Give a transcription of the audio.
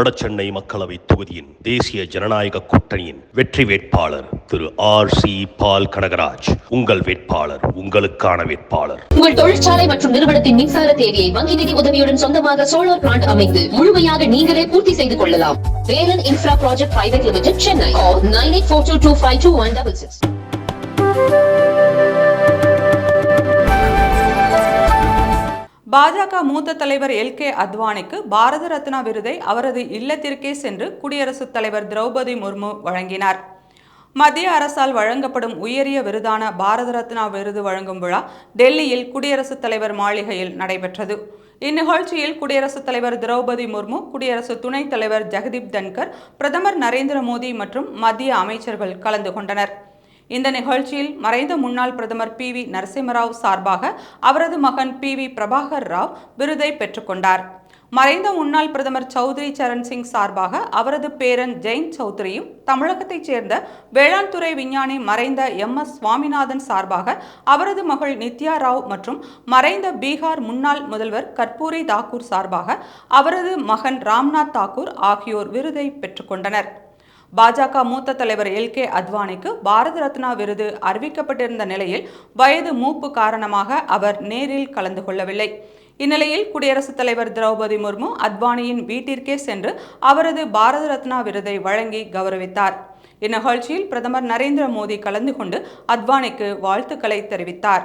வடசென்னை மக்களவை தொகுதியின் தேசிய ஜனநாயக கூட்டணியின் வெற்றி வேட்பாளர் திரு ஆர் சி பால் கனகராஜ். உங்கள் வேட்பாளர் உங்களுக்கான வேட்பாளர். உங்கள் தொழிற்சாலை மற்றும் நிறுவனத்தின் மின்சார தேவையை வங்கி நிதி உதவியுடன் சொந்தமாக சோலார் பிளான்ட் அமைத்து முழுமையாக நீங்களே பூர்த்தி செய்து கொள்ளலாம். Velan infra project private limited Chennai nine eight four two two five two one double six பாஜக மூத்த தலைவர் எல் கே அத்வானிக்கு பாரத ரத்னா விருதை அவரது இல்லத்திற்கே சென்று குடியரசுத் தலைவர் திரௌபதி முர்மு வழங்கினார். மத்திய அரசால் வழங்கப்படும் உயரிய விருதான பாரத ரத்னா விருது வழங்கும் விழா டெல்லியில் குடியரசுத் தலைவர் மாளிகையில் நடைபெற்றது. இந்நிகழ்ச்சியில் குடியரசுத் தலைவர் திரௌபதி முர்மு குடியரசு துணைத் தலைவர் ஜெகதீப் தன்கர் பிரதமர் நரேந்திர மோடி மற்றும் மத்திய அமைச்சர்கள் கலந்து கொண்டனர். இந்த நிகழ்ச்சியில் மறைந்த முன்னாள் பிரதமர் பி வி நரசிம்மராவ் சார்பாக அவரது மகன் பி வி பிரபாகர் ராவ் விருதை பெற்றுக்கொண்டார் மறைந்த முன்னாள் பிரதமர் சௌத்ரி சரண் சிங் சார்பாக அவரது பேரன் ஜெயின் சௌத்ரியும் தமிழகத்தைச் சேர்ந்த வேளாண் துறை விஞ்ஞானி மறைந்த எம் எஸ் சுவாமிநாதன் சார்பாக அவரது மகள் நித்யா ராவ் மற்றும் மறைந்த பீகார் முன்னாள் முதல்வர் கற்பூரி தாக்கூர் சார்பாக அவரது மகன் ராம்நாத் தாக்கூர் ஆகியோர் விருதை பெற்றுக்கொண்டனர் பாஜக மூத்த தலைவர் எல் கே அத்வானிக்கு பாரத ரத்னா விருது அறிவிக்கப்பட்டிருந்த நிலையில் வயது மூப்பு காரணமாக அவர் நேரில் கலந்து கொள்ளவில்லை. இந்நிலையில் குடியரசுத் தலைவர் திரௌபதி முர்மு அத்வானியின் வீட்டிற்கே சென்று அவரது பாரத ரத்னா விருதை வழங்கி கௌரவித்தார். இந்நிகழ்ச்சியில் பிரதமர் நரேந்திர மோடி கலந்து கொண்டு அத்வானிக்கு வாழ்த்துக்களை தெரிவித்தார்.